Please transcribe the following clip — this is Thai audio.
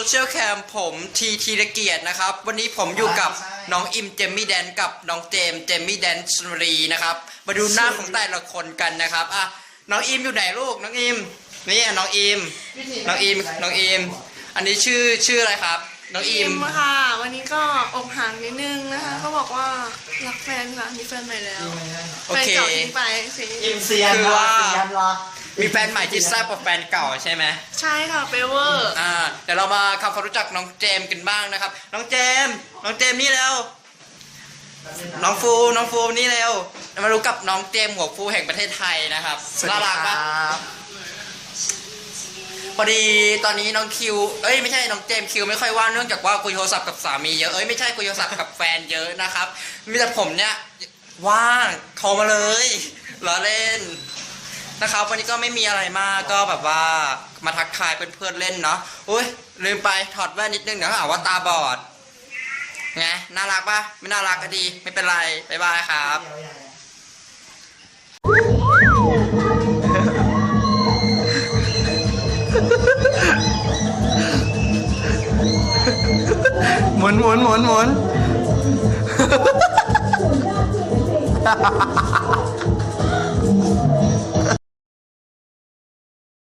โซเชียลแคมผมทีทีระเกียรตินะครับ วันนี้ผมอยู่กับใช่น้องอิมเจมมี่แดนกับน้องเจมส์เจมมี่แดนสุรีนะครับ มาดูหน้าของแต่ละคนกันนะครับอะน้องอิมอยู่ไหนลูกน้องอิมนี่อะน้องอิมน้องอิมน้องอิมอันนี้ชื่อชื่ออะไรครับ น้องอิอิมมค่ะ วันนี้ก็อกหักนิดนึงนะคะเขาบอกว่ารักแฟนค่ะมีแฟนใหม่แล้วโอแฟนเคเก่าทิ้งไปสิอิมเซียนคือว่าเซียนเหรอ มีแฟนใหม่ที่แซ่บกว่าแฟนเก่าใช่ไหมใช่ค่ะเปเวอร์อ่าเดี๋ยวเรามาทำความรู้จักน้องเจมส์กันบ้างนะครับ น้องเจมส์น้องเจมส์นี่แล้ว น้องฟูน้องฟูนี่เร็วมารู้กับน้องเจมส์หัวฟูแห่งประเทศไทยนะครับสวัสน่าดีรักคปะรับพอดีตอนนี้น้องคิว เอ้ยไม่ใช่น้องเจมส์คิวไม่ค่อยว่างเนื่องจากว่าคุยโทรศัพท์กับสามีเยอะ เอ้ยไม่ใช่คุยโทรศัพท์กับแฟนเยอะนะครับ มีแต่ผมเนี่ยว่างโทรมาเลยล้อเล่น นะครับ วันนี้ก็ไม่มีอะไรมากก็แบบว่ามาทักทายเพื่อนๆเล่นเนาะอุ้ยลืมไปถอดแว่นนิดนึงเดี๋ยวเขาหาว่าตาบอดไงน่ารักปะไม่น่ารักก็ดีไม่เป็นไรบ๊ายบายครับหมุนหมุนหมุนหมุน